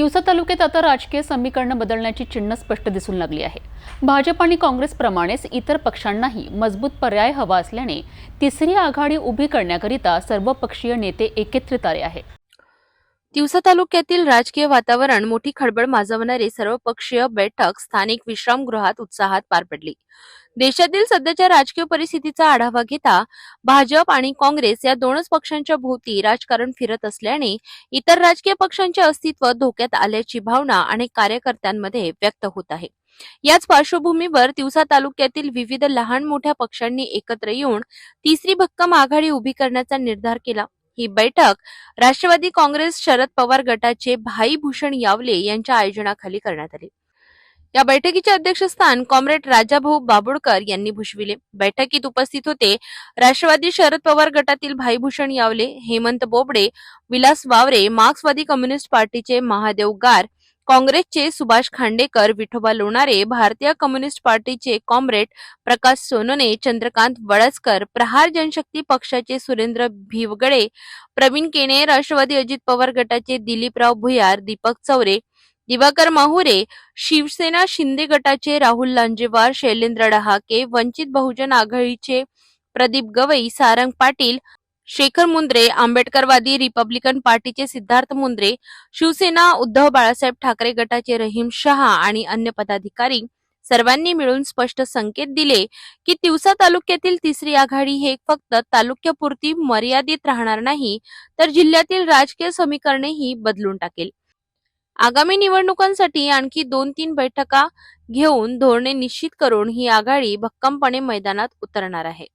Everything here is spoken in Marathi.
तिवसा तालुक्यात आता राजकीय समीकरणं बदलण्याची चिन्ह स्पष्ट दिसून लागली आहे. भाजप आणि काँग्रेसप्रमाणेच इतर पक्षांनाही मजबूत पर्याय हवा असल्याने तिसरी आघाडी उभी करण्याकरिता सर्वपक्षीय नेते एकत्रित आले आहेत. तिवसा तालुक्यातील राजकीय वातावरण मोठी खळबळ माजवणारी सर्वपक्षीय बैठक स्थानिक विश्रामगृहात उत्साहात पार पडली. देशातील सध्याच्या राजकीय परिस्थितीचा आढावा घेता भाजप आणि काँग्रेस या दोनच पक्षांच्या भोवती राजकारण फिरत असल्याने इतर राजकीय पक्षांचे अस्तित्व धोक्यात आल्याची भावना अनेक कार्यकर्त्यांमध्ये व्यक्त होत आहे. याच पार्श्वभूमीवर तिवसा तालुक्यातील विविध लहान मोठ्या पक्षांनी एकत्र येऊन तिसरी भक्कम आघाडी उभी करण्याचा निर्धार केला. ही बैठक राष्ट्रवादी काँग्रेस शरद पवार गटाचे भाई भूषण यावले यांच्या आयोजनाखाली करण्यात आली. या बैठकीचे अध्यक्षस्थान कॉम्रेड राजाभाऊ बाबुडकर यांनी भूषविले. बैठकीत उपस्थित होते राष्ट्रवादी शरद पवार गटातील भाईभूषण यावले हेमंत बोबडे विलास वावरे मार्क्सवादी कम्युनिस्ट पार्टीचे महादेव गार काँग्रेसचे सुभाष खांडेकर विठोबा लोणारे भारतीय कम्युनिस्ट पार्टीचे कॉम्रेड प्रकाश सोनोने चंद्रकांत वळसकर प्रहार जनशक्ती पक्षाचे सुरेंद्र भिवगडे प्रवीण केणे राष्ट्रवादी अजित पवार गटाचे दिलीपराव भुयार दीपक चौरे दिवाकर माहुरे शिवसेना शिंदे गटाचे राहुल लांजेवार शैलेंद्र डहाके वंचित बहुजन आघाडीचे प्रदीप गवई सारंग पाटील शेखर मुंद्रे आंबेडकरवादी रिपब्लिकन पार्टीचे सिद्धार्थ मुंद्रे शिवसेना उद्धव बाळासाहेब ठाकरे गटाचे रहीम शहा आणि अन्य पदाधिकारी सर्वांनी मिळून स्पष्ट संकेत दिले की तिवसा तालुक्यातील तिसरी आघाडी हे फक्त तालुक्यापुरती मर्यादित राहणार नाही तर जिल्ह्यातील राजकीय समीकरणेही बदलून टाकेल. आगामी निवडणुकांसाठी आणखी दोन तीन बैठका घेऊन धोरणे निश्चित करून ही आघाडी भक्कमपणे मैदानात उतरणार आहे.